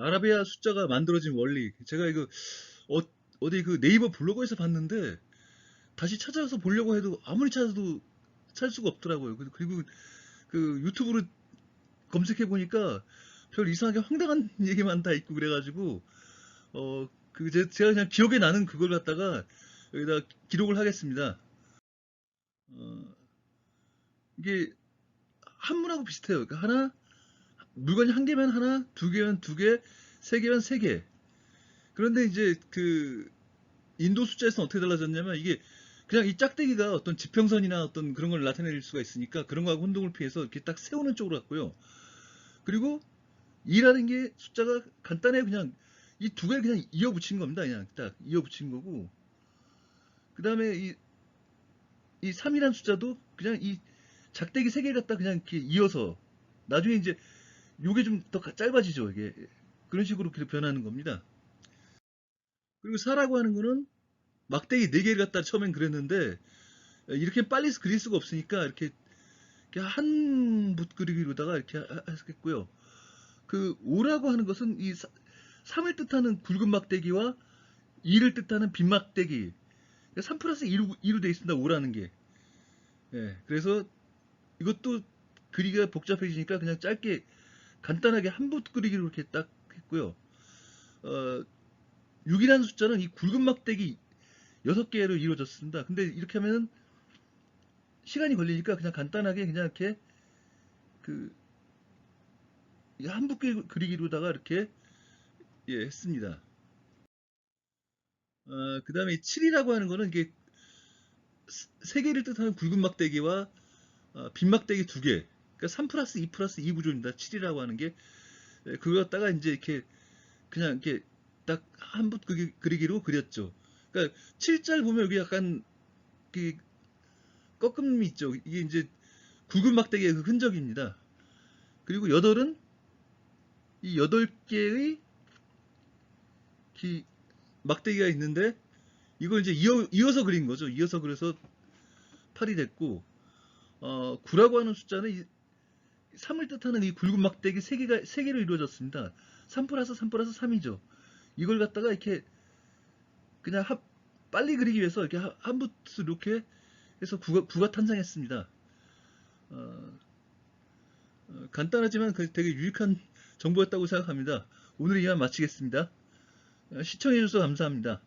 아라비아 숫자가 만들어진 원리. 제가 이거 어, 어디 그 네이버 블로그에서 봤는데 다시 찾아서 보려고 해도 아무리 찾아도 찾을 수가 없더라고요. 그- 그리고 그 유튜브로 검색해 보니까 별 이상하게 황당한 얘기만 다 있고 그래가지고 어 그 제가 그냥 기억에 나는 그걸 갖다가 여기다 기록을 하겠습니다. 어, 이게 한문하고 비슷해요. 그러니까 하나 물건이 한 개면 하나, 두 개면 두 개, 세 개면 세 개. 그런데 이제 그 인도 숫자에서는 어떻게 달라졌냐면 이게 그냥 이 짝대기가 어떤 지평선이나 어떤 그런 걸 나타낼 수가 있으니까 그런 거하고 혼동을 피해서 이렇게 딱 세우는 쪽으로 갔고요. 그리고 2라는 게 숫자가 간단해요. 그냥 이 두 개를 그냥 이어 붙인 겁니다. 그냥 딱 이어 붙인 거고. 그 다음에 이, 이 3이라는 숫자도 그냥 이 작대기 세 개를 갖다 그냥 이렇게 이어서 나중에 이제 요게 좀 더 짧아지죠. 이게 그런 식으로 변하는 겁니다. 그리고 4라고 하는 거는 막대기 4개를 갖다 처음엔 그렸는데 이렇게 빨리 그릴 수가 없으니까 이렇게, 이렇게 한 붓 그리기로다가 이렇게 하- 했겠고요. 그 5라고 하는 것은 이 3을 뜻하는 굵은 막대기와 2를 뜻하는 빈 막대기 3 플러스 2로, 2로 되어 있습니다. 5라는 게. 예, 그래서 이것도 그리기가 복잡해지니까 그냥 짧게 간단하게 한붓 그리기로 이렇게 딱 했고요. 어, 6이라는 숫자는 이 굵은 막대기 6개로 이루어졌습니다. 근데 이렇게 하면은 시간이 걸리니까 그냥 간단하게 그냥 이렇게 그 한붓 그리기로다가 이렇게 예, 했습니다. 어, 그 다음에 7이라고 하는 거는 이게 세 개를 뜻하는 굵은 막대기와 어, 빈 막대기 두 개. 그러니까 3 플러스 2 플러스 2 구조입니다. 7이라고 하는 게. 예, 그거 갖다가 이제 이렇게 그냥 이렇게 딱 한 붓 그리기로 그렸죠. 그러니까 7짤 보면 여기 약간 그 꺾음이 있죠. 이게 이제 굵은 막대기의 그 흔적입니다. 그리고 8은 이 8개의 막대기가 있는데 이걸 이제 이어, 이어 서 그린 거죠. 이어서 그래서 8이 됐고 어, 9라고 하는 숫자는 이 3을 뜻하는 이 굵은 막대기 3개가 3개로 이루어졌습니다. 3 플러스 3 플러스 3이죠. 이걸 갖다가 이렇게 그냥 합, 빨리 그리기 위해서 이렇게 한 붓을 이렇게 해서 9가, 9가 탄생했습니다. 어, 어, 간단하지만 그 되게 유익한 정보였다고 생각합니다. 오늘 이만 마치겠습니다. 어, 시청해주셔서 감사합니다.